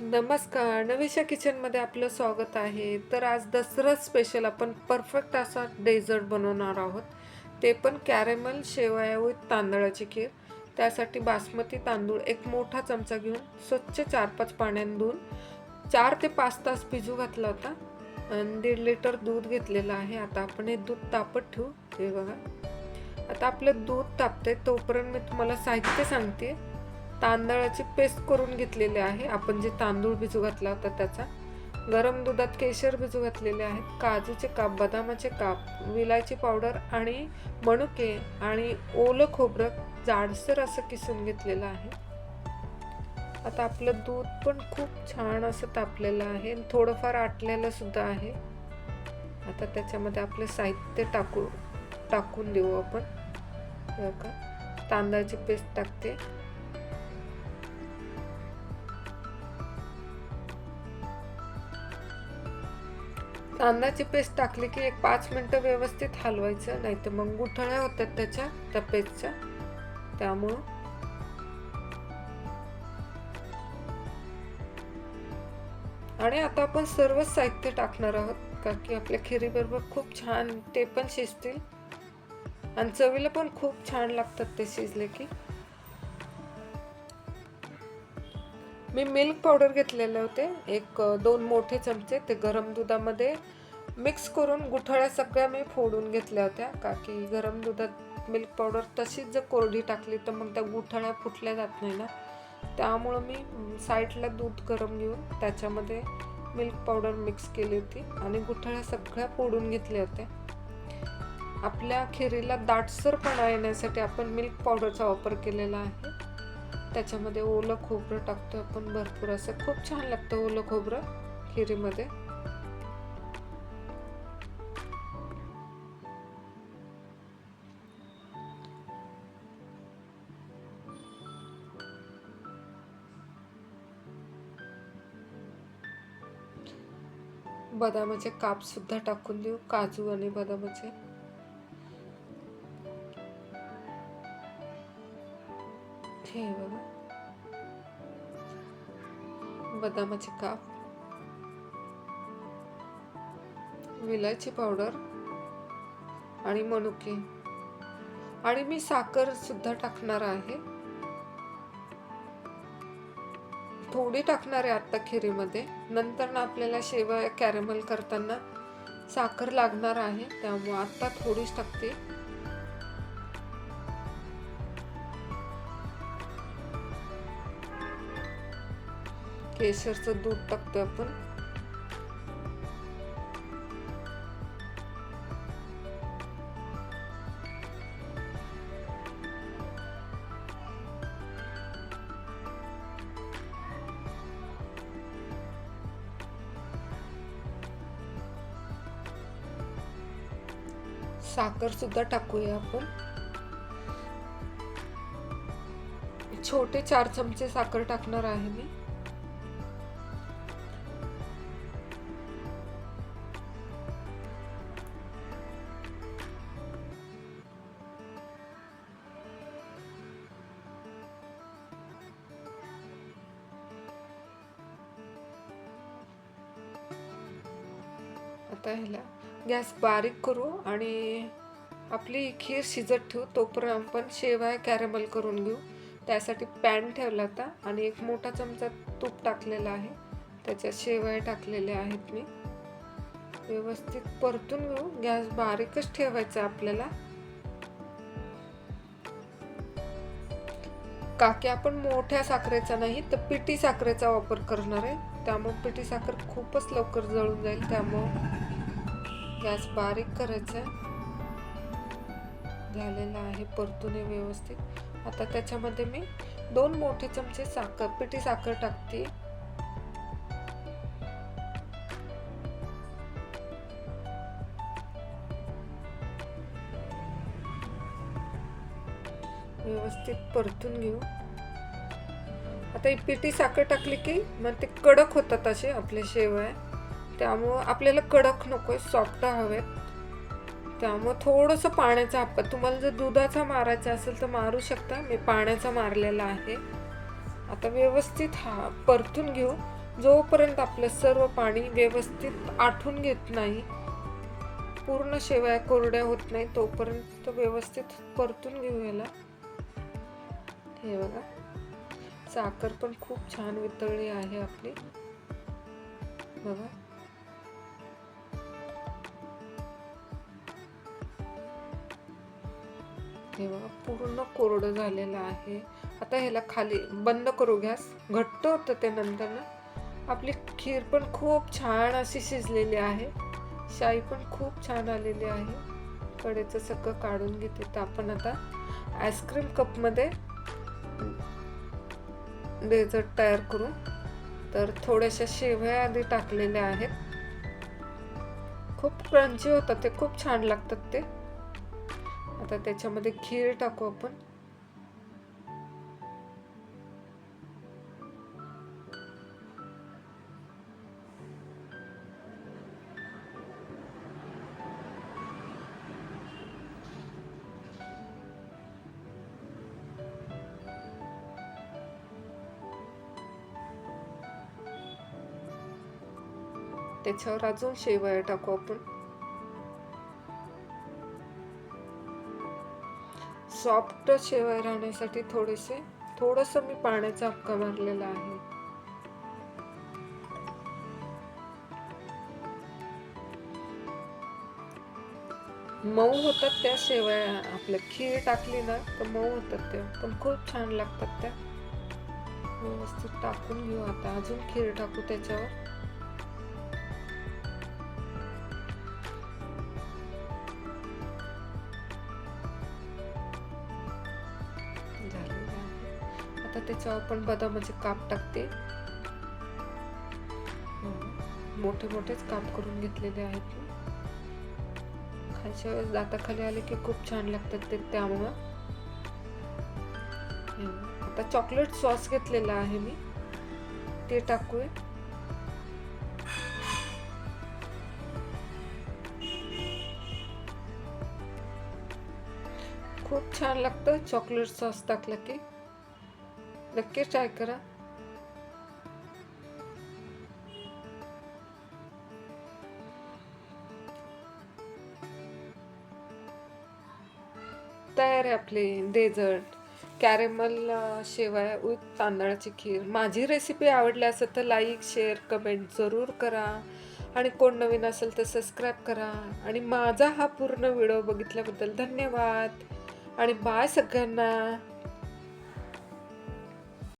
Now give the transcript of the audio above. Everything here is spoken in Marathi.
नमस्कार. नवीशा किचनमध्ये आपलं स्वागत आहे. तर आज दसरा स्पेशल आपण परफेक्ट असा डेझर्ट बनवणार आहोत. ते पण कॅरेमल शेवया विथ तांदळाची खीर. त्यासाठी बासमती तांदूळ एक मोठा चमचा घेऊन स्वच्छ चार पाच पाण्याने धुवून चार ते पाच तास भिजू घातला होता. आणि दीड लिटर दूध घेतलेलं आहे. आता आपण हे दूध तापत ठेवू. हे बघा. आता आपलं दूध तापते तोपर्यंत मी तुम्हाला साहित्य सांगते तांदळाची पेस्ट करून घेतलेली आहे. आपण जे तांदूळ भिजू घातला होता त्याचा गरम दुधात केशर भिजू घातलेले आहेत काजूचे काप बदामाचे काप विलायची पावडर आणि मणुके आणि ओलं खोबरं जाडसर असं किसून घेतलेलं आहे. आता आपलं दूध पण खूप छान असं तापलेलं आहे आणि थोडंफार आटलेलं सुद्धा आहे. आता त्याच्यामध्ये आपलं साहित्य टाकू टाकून देऊ आपण. हे तांदळाची पेस्ट टाकते. तांदळाची पेस्ट टाकली की एक पाच मिनटं व्यवस्थित हलवायचं नाही तर मग गुठळ्या होतात त्याच्या त्या पेस्टच्या त्यामुळं आणि आता आपण सर्वच साहित्य टाकणार आहोत कारण की आपल्या खिरीबरोबर खूप छान ते पण शिजतील. आणि चवीला पण खूप छान लागतात ते शिजले की. मी मिल्क पावडर घेतलेले होते. एक दोन मोठे चमचे ते गरम दुधामध्ये मिक्स करून गुठळ्या सगळ्या मी फोडून घेतल्या होत्या. का की गरम दुधात मिल्क पावडर तशीच जर कोरडी टाकली तर मग त्या गुठळ्या फुटल्या जात नाही ना. त्यामुळं मी साईडला दूध गरम घेऊन त्याच्यामध्ये मिल्क पावडर मिक्स केली होती आणि गुठळ्या सगळ्या फोडून घेतल्या होत्या. आपल्या खिरीला दाटसरपणा येण्यासाठी आपण मिल्क पावडरचा वापर केलेला आहे. त्याच्यामध्ये ओलं खोबरं टाकतो आपण भरपूर असं. खूप छान लागतं ओलं खोबरं खिरीमध्ये. बदामाचे काप सुद्धा टाकून देऊ काजू आणि बदामाचे. हे बघा. बदामाचे काप. विलायची पावडर आणि मनुके. आणि मी साखर सुद्धा टाकणार आहे. थोडी टाकणार आहे आत्ता खिरीमध्ये. नंतर ना आपल्याला शेवया कॅरेमल करताना साखर लागणार आहे त्यामुळे आत्ता थोडीच टाकते. केशरचं दूध टाकतो आपण. साखर सुद्धा टाकूया आपण. छोटे चार चमचे साखर टाकणार आहे मी. आता ह्याला गॅस बारीक करू आणि आपली खीर शिजत ठेवू. तोपर्यंत आपण शेवया कॅरेमल करून घेऊ. त्यासाठी पॅन ठेवला होता आणि एक मोठा चमचा तूप टाकलेला आहे. त्याच्यात शेवया टाकलेल्या आहेत मी. व्यवस्थित परतून घेऊ. गॅस बारीकच ठेवायचा आपल्याला. काकी आपण मोठ्या साखरेचा नाही तर पिठी साखरेचा वापर करणार आहे. त्यामुळे पिठी साखर खूपच लवकर जळून जाईल. त्यामुळं गॅस बारीक करायचा आहे. झालेला आहे परतून व्यवस्थित. आता त्याच्यामध्ये मी दोन मोठे चमचे साखर पिठी साखर टाकते. व्यवस्थित परतून घेऊ. आता ही पिठी साखर टाकली की मग ते कडक होतात असे आपले शेवया. त्यामुळं आपल्याला कडक नकोय सॉफ्ट हवेत. त्यामुळं थोडंसं पाण्याचा हापा तुम्हाला जर दुधाचा मारायचा असेल तर मारू शकता. मी पाण्याचा मारलेला आहे. आता व्यवस्थित हा परतून घेऊ. जोपर्यंत आपलं सर्व पाणी व्यवस्थित आठवून घेत नाही पूर्ण शेवया कोरड्या होत नाही तोपर्यंत तो व्यवस्थित परतून घेऊ याला. हे बघा. साखर पण खूप छान वितळली आहे आपली. बघा. हे बघा पूर्ण कोरडं झालेलं आहे. आता ह्याला खाली बंद करू गॅस. घट्ट होतं ते नंतर ना. आपली खीर पण खूप छान अशी शिजलेली आहे. शाई पण खूप छान आलेली आहे. कडेचं सगळं काढून घेते तर आपण आता आईस्क्रीम कपमध्ये डेझर्ट तयार करू. तर थोड्याशा शेवया आधी टाकलेल्या आहेत. खूप क्रंची होतात ते खूप छान लागतात ते. आता त्याच्यामध्ये खीर टाकू आपण. त्याच्यावर अजून शेवया टाकू आपण. सॉफ्ट शेवाय राहण्यासाठी थोडेसे थोडस मी पाण्याचा हक्का मारलेला आहे. मऊ होतात त्या शेवया. आपल्या खीर टाकली ना तर मऊ होतात त्या. पण खूप छान लागतात त्या. व्यवस्थित टाकून घेऊ आता. अजून खीर टाकू त्याच्यावर. आहे आपण बदामाचे काप टाकते. मोठे मोठेच काप करून घेतलेले आहेत. खायच्या वेळेस दाताखाली आले की खूप छान लागतात ते त्यामुळं. आता चॉकलेट सॉस घेतलेला आहे मी. ते टाकूया. खूप छान लागतं चॉकलेट सॉस टाकलं की नक्की ट्राय करा. तयार आहे आपली डेझर्ट कॅरेमल शेवाय विथ तांदळाची खीर. माझी रेसिपी आवडली असेल तर लाईक शेअर कमेंट जरूर करा. आणि कोण नवीन असेल तर सबस्क्राईब करा. आणि माझा हा पूर्ण व्हिडिओ बघितल्याबद्दल धन्यवाद. आणि बाय सगळ्यांना.